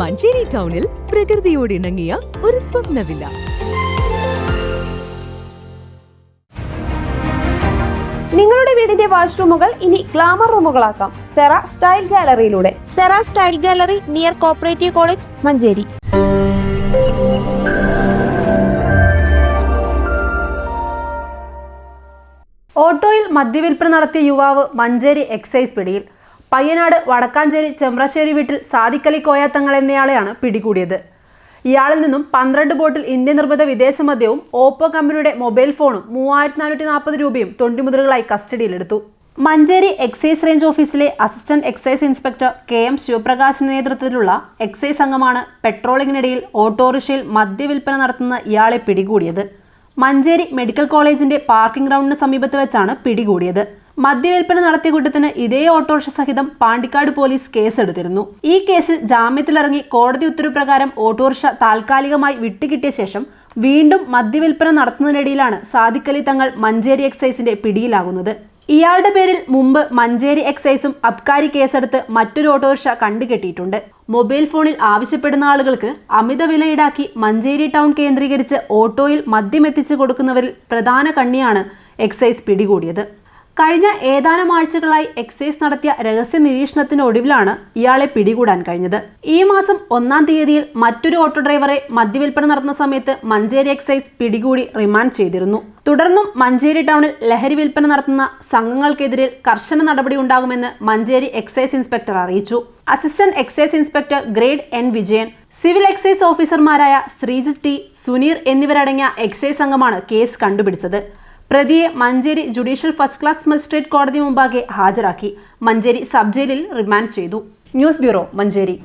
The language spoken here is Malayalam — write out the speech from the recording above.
മഞ്ചേരി ടൗണിൽ പ്രകൃതിയോട് ഇണങ്ങിയ ഒരു സ്വപ്നവില്ല. നിങ്ങളുടെ വീടിന്റെ വാഷ്റൂമുകൾ ഇനി ഗ്ലാമർ റൂമുകളാക്കാം. Cera style ഗാലറിയിലൂടെ. Cera style gallery near cooperative college Manjeri. ഓട്ടോയിൽ മദ്യവിൽപ്പന നടത്തിയ യുവാവ് മഞ്ചേരി എക്സൈസ് പിടിയിൽ. പയ്യനാട് വടക്കാഞ്ചേരി ചെമ്പ്രശ്ശേരി വീട്ടിൽ സാദിക്കലി കോയാത്തങ്ങൾ എന്നയാളെയാണ് പിടികൂടിയത്. ഇയാളിൽ നിന്നും പന്ത്രണ്ട് ബോട്ടിൽ ഇന്ത്യ നിർമ്മിത വിദേശ മദ്യവും ഓപ്പോ കമ്പനിയുടെ മൊബൈൽ ഫോണും മൂവായിരത്തി നാനൂറ്റി നാൽപ്പത് രൂപയും തൊണ്ടിമുതലുകളായി കസ്റ്റഡിയിലെടുത്തു. മഞ്ചേരി എക്സൈസ് റേഞ്ച് ഓഫീസിലെ assistant excise inspector K M ശിവപ്രകാശിന്റെ നേതൃത്വത്തിലുള്ള എക്സൈസ് സംഘമാണ് പെട്രോളിങ്ങിനിടയിൽ ഓട്ടോറിക്ഷയിൽ മദ്യവിൽപ്പന നടത്തുന്ന ഇയാളെ പിടികൂടിയത്. മഞ്ചേരി മെഡിക്കൽ കോളേജിന്റെ പാർക്കിംഗ് ഗ്രൗണ്ടിന് സമീപത്ത് വെച്ചാണ് പിടികൂടിയത്. മദ്യവിൽപ്പന നടത്തിയ കുറ്റത്തിന് ഇതേ ഓട്ടോറിക്ഷ സഹിതം പാണ്ടിക്കാട് പോലീസ് കേസെടുത്തിരുന്നു. ഈ കേസിൽ ജാമ്യത്തിലിറങ്ങി കോടതി ഉത്തരവ് പ്രകാരം ഓട്ടോറിക്ഷ താൽക്കാലികമായി വിട്ടുകിട്ടിയ ശേഷം വീണ്ടും മദ്യവിൽപ്പന നടത്തുന്നതിനിടയിലാണ് സാദിഖലി തങ്ങൾ മഞ്ചേരി എക്സൈസിന്റെ പിടിയിലാകുന്നത്. ഇയാളുടെ പേരിൽ മുമ്പ് മഞ്ചേരി എക്സൈസും അബ്കാരി കേസെടുത്ത് മറ്റൊരു ഓട്ടോറിക്ഷ കണ്ടുകെട്ടിയിട്ടുണ്ട്. മൊബൈൽ ഫോണിൽ ആവശ്യപ്പെടുന്ന ആളുകൾക്ക് അമിത വില ഈടാക്കി മഞ്ചേരി ടൗൺ കേന്ദ്രീകരിച്ച് ഓട്ടോയിൽ മദ്യം എത്തിച്ചു കൊടുക്കുന്നവരിൽ പ്രധാന കണ്ണിയാണ് എക്സൈസ് പിടികൂടിയത്. കഴിഞ്ഞ ഏതാനും ആഴ്ചകളായി എക്സൈസ് നടത്തിയ രഹസ്യ നിരീക്ഷണത്തിനൊടുവിലാണ് ഇയാളെ പിടികൂടാൻ കഴിഞ്ഞത്. ഈ മാസം ഒന്നാം തീയതിയിൽ മറ്റൊരു ഓട്ടോ ഡ്രൈവറെ മദ്യവിൽപ്പന നടന്ന സമയത്ത് മഞ്ചേരി എക്സൈസ് പിടികൂടി റിമാൻഡ് ചെയ്തിരുന്നു. തുടർന്നും മഞ്ചേരി ടൗണിൽ ലഹരി വിൽപ്പന നടത്തുന്ന സംഘങ്ങൾക്കെതിരെ കർശന നടപടി ഉണ്ടാകുമെന്ന് മഞ്ചേരി എക്സൈസ് ഇൻസ്പെക്ടർ അറിയിച്ചു. Assistant excise inspector grade N Vijayan civil excise ഓഫീസർമാരായ ശ്രീജിത്ത് ടി സുനീർ എന്നിവരടങ്ങിയ എക്സൈസ് സംഘമാണ് കേസ് കണ്ടുപിടിച്ചത്. പ്രതിയെ Manjeri judicial first class magistrate കോടതി മുമ്പാകെ ഹാജരാക്കി മഞ്ചേരി സബ് ജയിലിൽ റിമാൻഡ് ചെയ്തു ന്യൂസ് ബ്യൂറോ മഞ്ചേരി